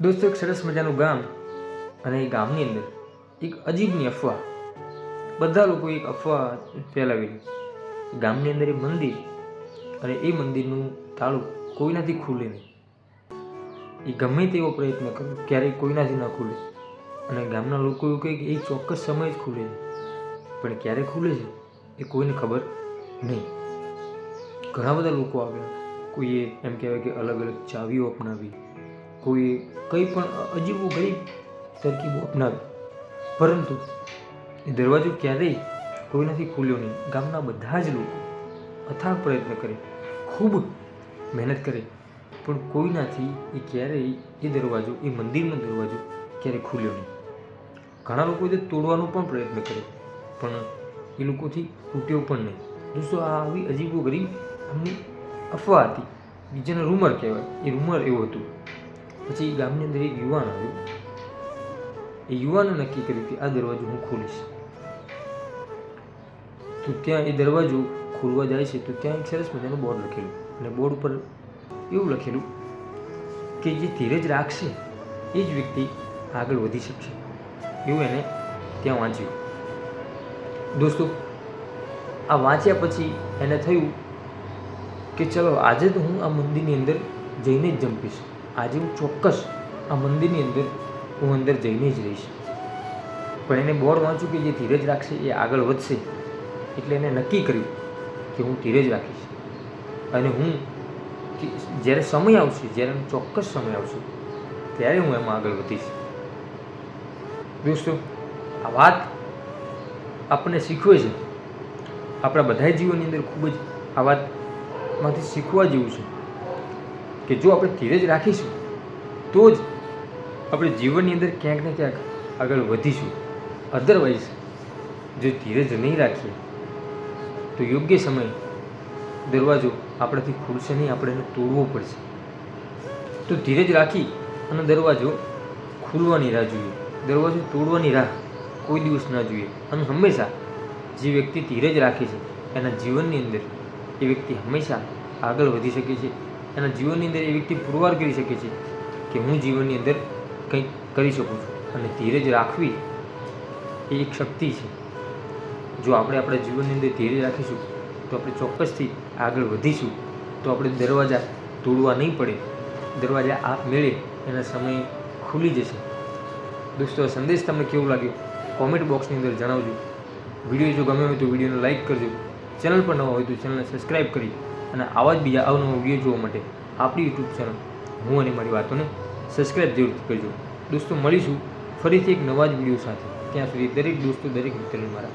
દોસ્તો, એક સરસ મજાનું ગામ અને એ ગામની અંદર એક અજીબની અફવા. બધા લોકો એક અફવા ફેલાવેલી. ગામની અંદર એ મંદિર અને એ મંદિરનું તાળું કોઈનાથી ખુલે નહીં. એ ગમે તેવો પ્રયત્ન કરે, ક્યારેય કોઈનાથી ન ખુલે. અને ગામના લોકો એવું કહે કે એ ચોક્કસ સમય જ ખુલે છે. પણ ક્યારે ખુલે છે, એ કોઈને ખબર નહીં. ઘણા બધા લોકો આવ્યા. કોઈએ એમ કહેવાય કે અલગ અલગ ચાવીઓ અપનાવી. કોઈએ કંઈ પણ અજીબો ગરીબ તરકીબો અપનાવી. પરંતુ એ દરવાજો ક્યારેય કોઈનાથી ખુલ્યો નહીં. ગામના બધા જ લોકો અથાગ પ્રયત્ન કરે, ખૂબ મહેનત કરે. પણ કોઈનાથી એ ક્યારેય એ દરવાજો, એ મંદિરનો દરવાજો ક્યારેય ખુલ્યો નહીં. ઘણા લોકો તે તોડવાનો પણ પ્રયત્ન કરે, પણ એ લોકોથી તૂટ્યો પણ નહીં. દોસ્તો, આ આવી અજીબો ગરીબ આમની અફવા હતી. બીજાને રૂમર કહેવાય. એ રૂમર એવું હતું. પછી ગામની અંદર એક યુવાન આવ્યો. એ યુવાને નક્કી કર્યું કે આ દરવાજો હું ખોલીશ. તો ત્યાં એ દરવાજો ખોલવા જાય છે, તો ત્યાં એક સરસ મજાનું બોર્ડ લખેલું. અને બોર્ડ ઉપર એવું લખેલું કે જે ધીરજ રાખશે, એ જ વ્યક્તિ આગળ વધી શકશે. એવું એને ત્યાં વાંચ્યું. દોસ્તો, આ વાંચ્યા પછી એને થયું કે ચલો, આજે તો હું આ મંદિરની અંદર જઈને જ જંપીશ. આજે હું ચોક્કસ આ મંદિરની અંદર, હું અંદર જઈને જ રહીશ. પણ એને બોર્ડ વાંચ્યું કે જે ધીરજ રાખશે એ આગળ વધશે, એટલે એને નક્કી કર્યું કે હું ધીરજ રાખીશ. અને હું જ્યારે સમય આવશે, જ્યારે હું ચોક્કસ સમય આવશે, ત્યારે હું એમાં આગળ વધીશ. દોસ્તો, આ વાત આપણને શીખવે છે. આપણા બધા જીવનની અંદર ખૂબ જ આ વાતમાંથી શીખવા જેવું છે. કે જો આપણે ધીરજ રાખીશું, તો જ આપણે જીવનની અંદર ક્યાંક ને ક્યાંક આગળ વધીશું. અધરવાઇઝ જો ધીરજ નહીં રાખીએ, તો યોગ્ય સમય દરવાજો આપણાથી ખુલશે નહીં, આપણે એને તોડવો પડશે. તો ધીરજ રાખી અને દરવાજો ખુલવાની રાહ જોઈએ. દરવાજો તોડવાની રાહ કોઈ દિવસ ના જોઈએ. અને હંમેશા જે વ્યક્તિ ધીરજ રાખે છે, એના જીવનની અંદર એ વ્યક્તિ હંમેશા આગળ વધી શકે છે. એના જીવનની અંદર એ વ્યક્તિ પુરવાર કરી શકે છે કે હું જીવનની અંદર કંઈક કરી શકું છું. અને ધીરજ રાખવી એ એક શક્તિ છે. જો આપણે આપણા જીવનની અંદર ધીરજ રાખીશું, તો આપણે ચોક્કસથી આગળ વધીશું. તો આપણે દરવાજા તોડવા નહીં પડે. દરવાજા આપમેળે એના સમય ખુલી જશે. દોસ્તો સંદેશ તમને કેવું લાગ્યો? કોમેન્ટ બોક્સની અંદર જણાવજો. વીડિયો જો ગમે હોય તો વિડીયોને લાઇક કરજો. ચેનલ પર નવા હોય તો ચેનલને સબસ્ક્રાઈબ કરી અને આવા જ બીજા અવનવા વીડિયો જોવા માટે આપણી યુટ્યુબ ચેનલ હું અને મારી વાતોને સબસ્ક્રાઈબ જરૂરથી કરજો. દોસ્તો, મળીશું ફરીથી એક નવા જ વીડિયો સાથે. ત્યાં સુધી દરેક દોસ્તો, દરેક મિત્રોને મારા